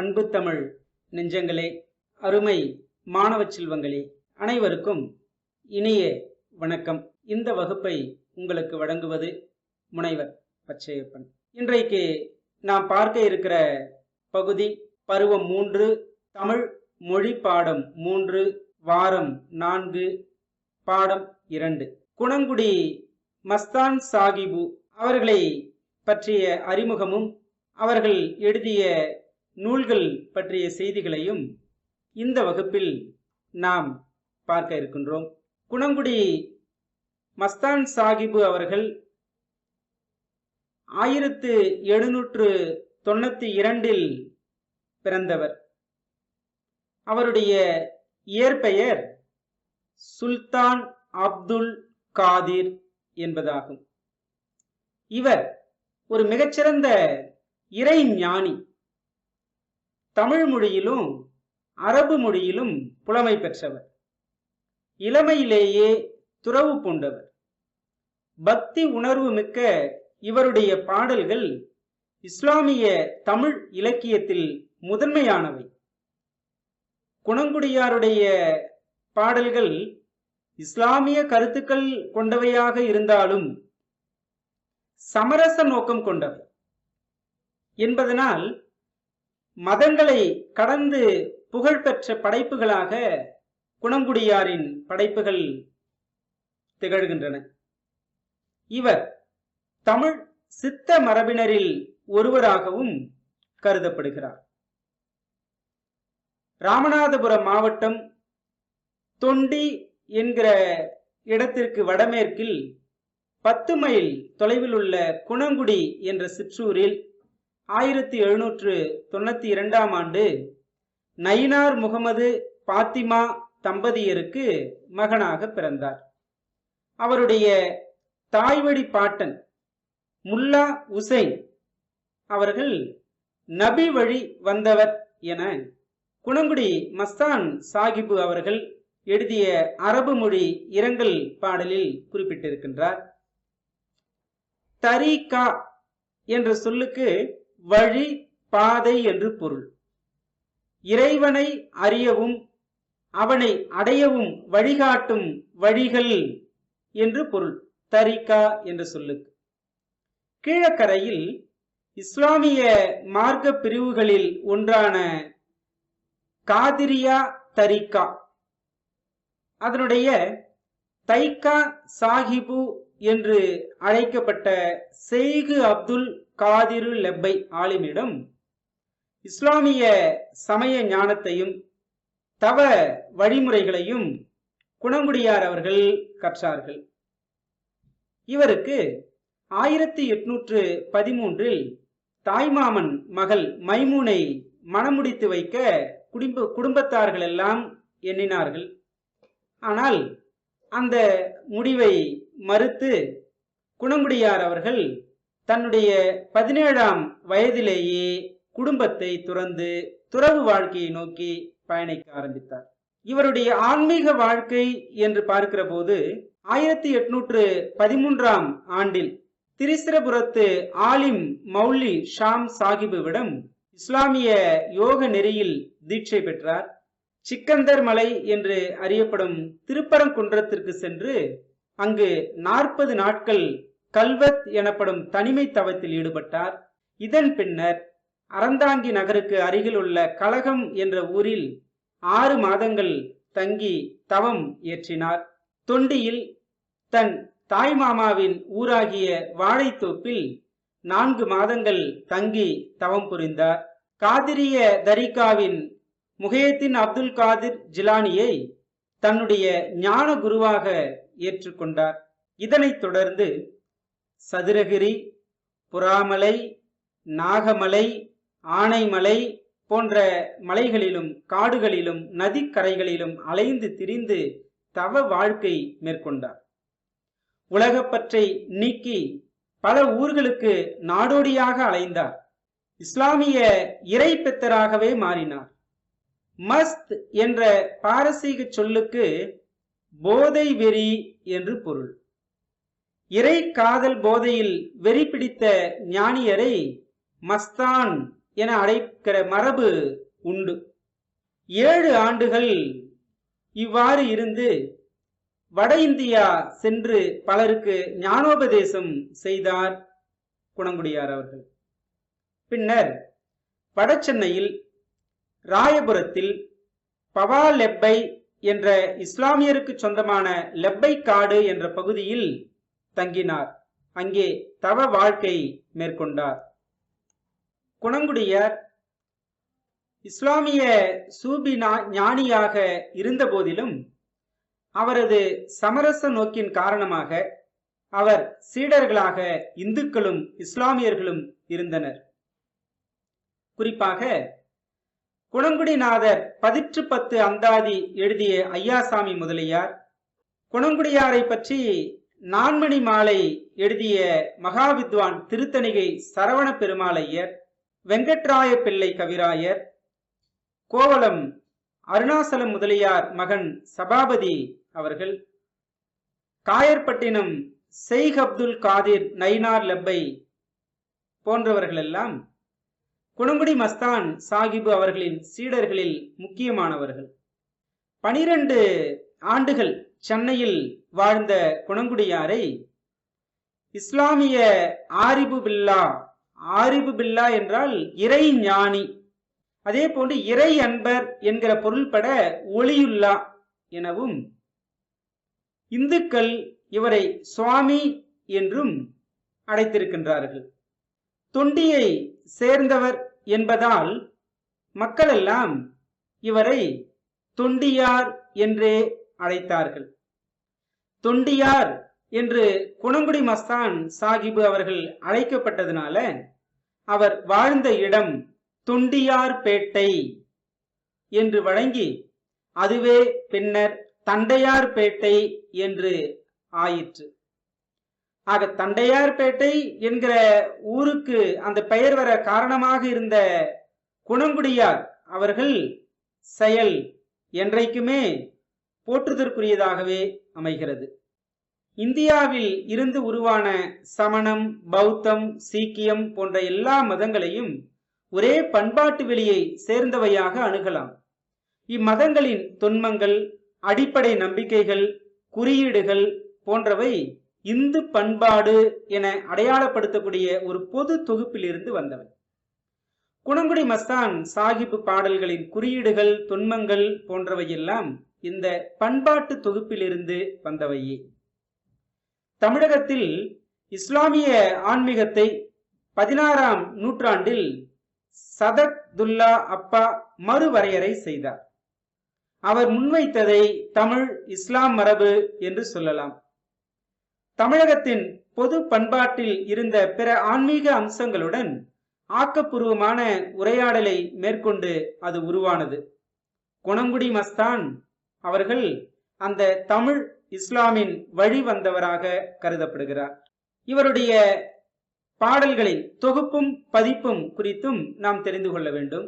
அன்பு தமிழ் நெஞ்சங்களே அருமை மாணவ செல்வங்களே அனைவருக்கும் இனிய வணக்கம். இந்த வகுப்பை உங்களுக்கு வழங்குவது முனைவர் பச்சையப்பன். இன்றைக்கு நாம் பார்க்க இருக்கிற பகுதி பருவம் மூன்று தமிழ் மொழி பாடம் மூன்று வாரம் நான்கு பாடம் இரண்டு. குணங்குடி மஸ்தான் சாகிபு அவர்களை பற்றிய அறிமுகமும் அவர்கள் எழுதிய நூல்கள் பற்றிய செய்திகளையும் இந்த வகுப்பில் நாம் பார்க்க இருக்கின்றோம். குணங்குடி மஸ்தான் சாகிபு அவர்கள் ஆயிரத்து எழுநூற்று தொண்ணூத்தி இரண்டில் பிறந்தவர். அவருடைய இயற்பெயர் சுல்தான் அப்துல் காதிர் என்பதாகும். இவர் ஒரு மிகச்சிறந்த இறை ஞானி. தமிழ் மொழியிலும் அரபு மொழியிலும் புலமை பெற்றவர். இளமையிலேயே துறவு பூண்டவர். பக்தி உணர்வு மிக்க இவருடைய பாடல்கள் இஸ்லாமிய தமிழ் இலக்கியத்தில் முதன்மையானவை. குணங்குடியாருடைய பாடல்கள் இஸ்லாமிய கருத்துக்கள் கொண்டவையாக இருந்தாலும் சமரச நோக்கம் கொண்டவை. என்பதனால் மதங்களை கடந்து புகழ்பெற்ற படைப்புகளாக குணங்குடியாரின் படைப்புகள் திகழ்கின்றன. இவர் தமிழ் சித்த மரபினரில் ஒருவராகவும் கருதப்படுகிறார். ராமநாதபுரம் மாவட்டம் தொண்டி என்கிற இடத்திற்கு வடமேற்கில் பத்து மைல் தொலைவில் உள்ள குணங்குடி என்ற சிற்றூரில் ஆயிரத்தி எழுநூற்று தொண்ணூற்றி இரண்டாம் ஆண்டு நயினார் முகமது பாத்திமா தம்பதியருக்கு மகனாக பிறந்தார். அவருடைய தாய்வழி பாட்டன் முல்லா உசைன் அவர்கள் நபி வழி வந்தவர் என குணங்குடி மஸ்தான் சாகிபு அவர்கள் எழுதிய அரபு மொழி இரங்கல் பாடலில் குறிப்பிட்டிருக்கின்றார். தரீகா என்ற சொல்லுக்கு வழி பாதை என்று பொருள். இறைவனை அறியவும் அவனை அடையவும் வழிகாட்டும் வழிகள் என்று பொருள். தரிகா என்ற சொல்லுக்கு. கீழக்கரையில் இஸ்லாமிய மார்க்க பிரிவுகளில் ஒன்றான காதிரியா தரிகா அதனுடைய தைக்கா சாஹிபு என்று அழைக்கப்பட்ட செய்கு அப்துல் காதிரு லெப்பை ஆலிமிடம் இஸ்லாமிய சமய ஞானத்தையும் தவ வழிமுறைகளையும் குணங்குடியார் அவர்கள் கற்றார்கள். இவருக்கு ஆயிரத்தி எட்நூற்று பதிமூன்றில் தாய்மாமன் மகள் மைமூனை மணமுடித்து வைக்க குடும்ப குடும்பத்தார்கள் எல்லாம் எண்ணினார்கள். ஆனால் அந்த முடிவை மறுத்து குணங்குடியார் அவர்கள் தன்னுடைய பதினேழாம் வயதிலேயே குடும்பத்தை துறந்து துறவு வாழ்க்கையை நோக்கி பயணிக்க ஆரம்பித்தார். இவருடைய ஆன்மீக வாழ்க்கை என்று பார்க்கிற போது ஆயிரத்தி எட்நூற்று பதிமூன்றாம் ஆண்டில் திரிசிரபுரத்து ஆலிம் மௌலி ஷாம் சாஹிபுவிடம் இஸ்லாமிய யோக நெறியில் தீட்சை பெற்றார். சிக்கந்தர் மலை என்று அறியப்படும் திருப்பரங்குன்றத்திற்கு சென்று அங்கு நாற்பது நாட்கள் கல்வத் எனப்படும் தனிமை தவத்தில் ஈடுபட்டார். இதன் பின்னர் அறந்தாங்கி நகருக்கு அருகில் உள்ள கலகம் என்ற ஊரில் ஆறு மாதங்கள் தங்கி தவம் இயற்றினார். தொண்டியில் தன் தாய்மாமாவின் ஊராகிய வாழைத்தோப்பில் நான்கு மாதங்கள் தங்கி தவம் புரிந்தார். காதிரிய தரிகாவின் முகையத்தின் அப்துல் காதிர் ஜிலானியை தன்னுடைய ஞான குருவாக ஏற்றுக்கொண்டார். இதனைத் தொடர்ந்து சதுரகிரி புறாமலை நாகமலை ஆனைமலை போன்ற மலைகளிலும் காடுகளிலும் நதிக்கரைகளிலும் அலைந்து திரிந்து தவ வாழ்க்கை மேற்கொண்டார். உலகப்பற்றை நீக்கி பல ஊர்களுக்கு நாடோடியாக அலைந்தார். இஸ்லாமிய இறை பெத்தராகவே மாறினார். மஸ்த் என்ற பாரசீக சொல்லுக்கு போதை வெறி என்று பொருள். இறை காதல் போதையில் வெறி பிடித்த ஞானியரை மஸ்தான் என அழைக்கிற மரபு உண்டு. ஏழு ஆண்டுகள் இவ்வாறு இருந்து வட இந்தியா சென்று பலருக்கு ஞானோபதேசம் செய்தார் குணங்குடியார் அவர்கள். பின்னர் வடசென்னையில் ராயபுரத்தில் பவா லெப்பை என்ற இஸ்லாமியருக்கு சொந்தமான லெப்பை காடு என்ற பகுதியில் தங்கினார். அங்கே தவ வாழ்க்கை மேற்கொண்டார். குணங்குடியார் இஸ்லாமிய சூபி ஞானியாக இருந்த போதிலும் அவரது சமரச நோக்கின் காரணமாக அவர் சீடர்களாக இந்துக்களும் இஸ்லாமியர்களும் இருந்தனர். குறிப்பாக குணங்குடிநாதர் பதிற்று பத்து அந்தாதி எழுதிய ஐயாசாமி முதலியார் குணங்குடியாரை பற்றி நான்மணி மாலை எழுதிய மகாவித்வான் திருத்தணிகை சரவண பெருமாளையர் வெங்கட்ராய பிள்ளை கவிராயர் கோவலம் அருணாசலம் முதலியார் மகன் சபாபதி அவர்கள் காயர்பட்டினம் செய்க் அப்துல் காதிர் நைனார் லப்பை போன்றவர்களெல்லாம் குணங்குடி மஸ்தான் சாஹிபு அவர்களின் சீடர்களில் முக்கியமானவர்கள். பனிரெண்டு ஆண்டுகள் சென்னையில் வாழ்ந்த குணங்குடியாரை இஸ்லாமிய ஆரிபு பில்லா ஆரிபு பில்லா என்றால் இறை ஞானி. அதே போன்று இறை அன்பர் என்கிற பொருள்பட ஒளியுல்லா எனவும் இந்துக்கள் இவரை சுவாமி என்றும் அழைத்திருக்கின்றார்கள். தொண்டியை சேர்ந்தவர் என்பதால் மக்களெல்லாம் இவரை தொண்டியார் என்றே அழைத்தார்கள். தொண்டியார் என்று குணங்குடி மஸ்தான் சாஹிபு அவர்கள் அழைக்கப்பட்டதுனால அவர் வாழ்ந்த இடம் தொண்டியார்பேட்டை என்று வழங்கி அதுவே பின்னர் தண்டையார்பேட்டை என்று ஆயிற்று. ஆக தண்டையார்பேட்டை என்கிற ஊருக்கு அந்த பெயர் வர காரணமாக இருந்த குணங்குடியார் அவர்கள் செயல் என்றைக்குமே போற்றுதற்குரியதாகவே அமைகிறது. இந்தியாவில் இருந்து உருவான சமணம் பௌத்தம் சீக்கியம் போன்ற எல்லா மதங்களையும் ஒரே பண்பாட்டு வெளியை சேர்ந்தவையாக அணுகலாம். இம்மதங்களின் தொன்மங்கள் அடிப்படை நம்பிக்கைகள் குறியீடுகள் போன்றவை இந்து பண்பாடு என அடையாளப்படுத்தக்கூடிய ஒரு பொது தொகுப்பிலிருந்து வந்தவை. குணங்குடி மஸ்தான் சாஹிப் பாடல்களின் குறியீடுகள் தொன்மங்கள் போன்றவையெல்லாம் இந்த பண்பாட்டு தொகுப்பிலிருந்து வந்தவையே. தமிழகத்தில் இஸ்லாமிய ஆன்மீகத்தை பதினாறாம் நூற்றாண்டில் சதத்துல்லா அப்பா மறுவரையறை செய்தார். அவர் முன்வைத்ததை தமிழ் இஸ்லாம் மரபு என்று சொல்லலாம். தமிழகத்தின் பொது பண்பாட்டில் இருந்த பிற ஆன்மீக அம்சங்களுடன் ஆக்கப்பூர்வமான உரையாடலை மேற்கொண்டு அது உருவானது. குணங்குடி மஸ்தான் அவர்கள் அந்த தமிழ் இஸ்லாமின் வழி வந்தவராக கருதப்படுகிறார். இவருடைய பாடல்களின் தொகுப்பும் பதிப்பும் குறித்தும் நாம் தெரிந்து கொள்ள வேண்டும்.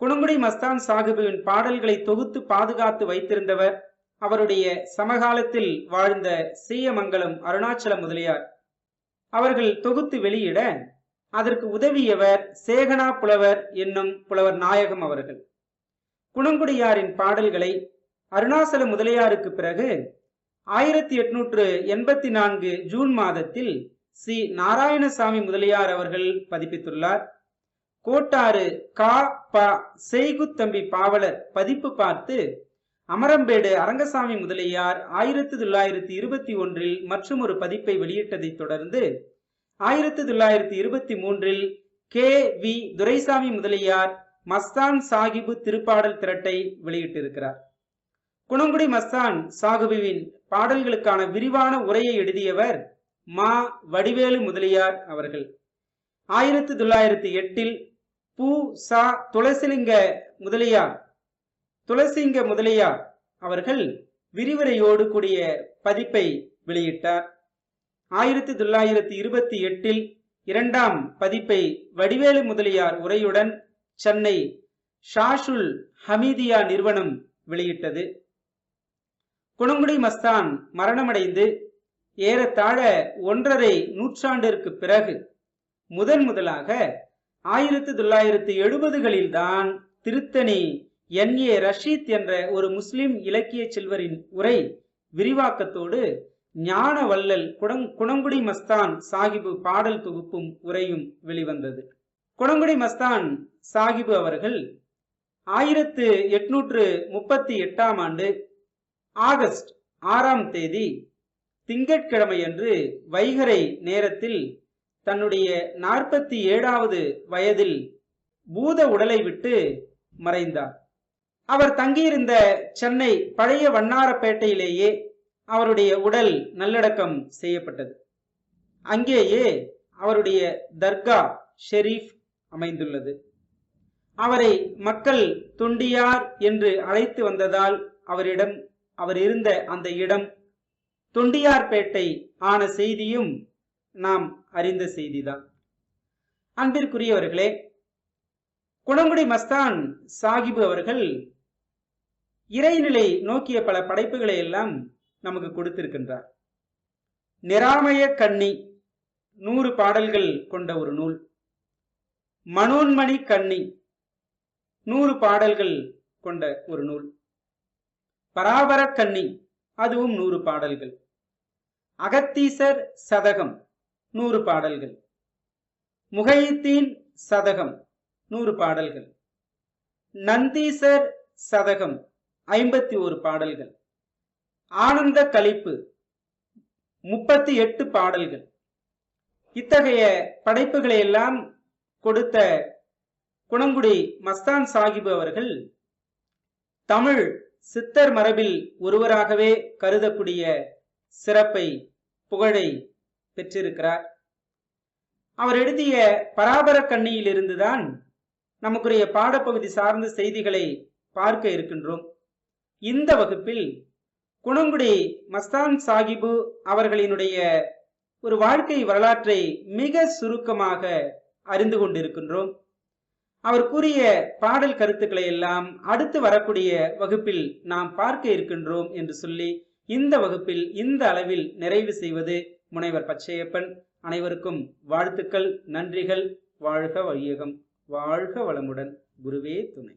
குணங்குடி மஸ்தான் சாஹிபுவின் பாடல்களை தொகுத்து பாதுகாத்து வைத்திருந்தவர் அவருடைய சமகாலத்தில் வாழ்ந்த சீயமங்கலம் அருணாச்சல முதலியார். அவர்கள் தொகுத்து வெளியிட அதற்கு உதவியவர் சேகனா புலவர் என்னும் புலவர் நாயகம் அவர்கள். குணங்குடியாரின் பாடல்களை அருணாசல முதலியாருக்கு பிறகு ஆயிரத்தி எட்நூற்று எண்பத்தி நான்கு ஜூன் மாதத்தில் சி நாராயணசாமி முதலியார் அவர்கள் பதிப்பித்துள்ளார். கோட்டாறு கா ப செய்குத்தம்பி பாவலர் பதிப்பு பார்த்து அமரம்பேடு அரங்கசாமி முதலியார் ஆயிரத்தி தொள்ளாயிரத்தி இருபத்தி ஒன்றில் மற்றும் ஒரு பதிப்பை வெளியிட்டதை தொடர்ந்து ஆயிரத்தி தொள்ளாயிரத்தி இருபத்தி மூன்றில் கே வி துரைசாமி முதலியார் மஸ்தான் சாஹிபு திருப்பாடல் திரட்டை வெளியிட்டிருக்கிறார். குணங்குடி மஸ்தான் சாகுபுவின் பாடல்களுக்கான விரிவான உரையை எழுதியவர் மா வடிவேலு முதலியார் அவர்கள். ஆயிரத்தி தொள்ளாயிரத்தி எட்டில் பூ சா துளசிலிங்க முதலியார் துளசிங்க முதலியார் அவர்கள் விரிவுரையோடு கூடிய பதிப்பை வெளியிட்டார். ஆயிரத்தி தொள்ளாயிரத்தி இருபத்தி எட்டில் இரண்டாம் பதிப்பை வடிவேலு முதலியார் உரையுடன் சென்னை ஷாஷுல் ஹமீதியா நிறுவனம் வெளியிட்டது. குணங்குடி மஸ்தான் மரணமடைந்து ஏறத்தாழ ஒன்றரை நூற்றாண்டிற்கு பிறகு முதன் முதலாக ஆயிரத்தி தொள்ளாயிரத்தி எழுபதுகளில்தான் திருத்தணி என். ஏ. ரஷீத் என்ற ஒரு முஸ்லிம் இலக்கிய செல்வரின் உரை விரிவாக்கத்தோடு ஞான வல்லல் குடங் குணங்குடி மஸ்தான் சாகிபு பாடல் தொகுப்பும் உரையும் வெளிவந்தது. குணங்குடி மஸ்தான் சாகிபு அவர்கள் ஆயிரத்து எட்நூற்று முப்பத்தி எட்டாம் ஆண்டு ஆகஸ்ட் ஆறாம் தேதி திங்கட்கிழமையன்று வைகரை நேரத்தில் தன்னுடைய நாற்பத்தி ஏழாவது வயதில் பூத உடலை விட்டு மறைந்தார். அவர் தங்கியிருந்த சென்னை பழைய வண்ணாரப்பேட்டையிலேயே அவருடைய உடல் நல்லடக்கம் செய்யப்பட்டது. அங்கேயே அவருடைய தர்கா ஷெரீஃப் அமைந்துள்ளது. அவரை மக்கள் தொண்டியார் என்று அழைத்து வந்ததால் அவரிடம் அவர் இருந்த அந்த இடம் தொண்டியார்பேட்டை ஆன செய்தியும் நாம் அறிந்த செய்திதான். அன்பிற்குரியவர்களே குணங்குடி மஸ்தான் சாகிபு அவர்கள் இறைநிலை நோக்கிய பல படைப்புகளை எல்லாம் நமக்கு கொடுத்திருக்கின்றார். நிராமய கண்ணி நூறு பாடல்கள் கொண்ட ஒரு நூல் மனோன்மணி கண்ணி நூறு பாடல்கள் கொண்ட ஒரு நூல் பராபரக்கண்ணி அதுவும் நூறு பாடல்கள். அகத்தீசர் சதகம் நூறு பாடல்கள். முகைத்தீன் சதகம் நூறு பாடல்கள். நந்தீசர் சதகம் ஐம்பத்தி ஒரு பாடல்கள். ஆனந்த கலிப்பு முப்பத்தி எட்டு பாடல்கள். இத்தகைய படைப்புகளை எல்லாம் கொடுத்த குணங்குடி மஸ்தான் சாஹிப் அவர்கள் தமிழ் சித்தர் மரபில் ஒருவராகவே கருதக்கூடிய சிறப்பை புகழை பெற்றிருக்கிறார். அவர் எழுதிய பராபர கண்ணியிலிருந்துதான் நமக்குரிய பாடப்பகுதி சார்ந்த செய்திகளை பார்க்க இருக்கின்றோம். இந்த வகுப்பில் குணங்குடி மஸ்தான் சாகிபு அவர்களினுடைய ஒரு வாழ்க்கை வரலாற்றை மிக சுருக்கமாக அறிந்து கொண்டிருக்கின்றோம். அவர் கூறிய பாடல் கருத்துக்களை எல்லாம் அடுத்து வரக்கூடிய வகுப்பில் நாம் பார்க்க இருக்கின்றோம் என்று சொல்லி இந்த வகுப்பில் இந்த அளவில் நிறைவு செய்வது முனைவர் பச்சையப்பன். அனைவருக்கும் வாழ்த்துக்கள் நன்றிகள். வாழ்க வையகம் வாழ்க வளமுடன். குருவே துணை.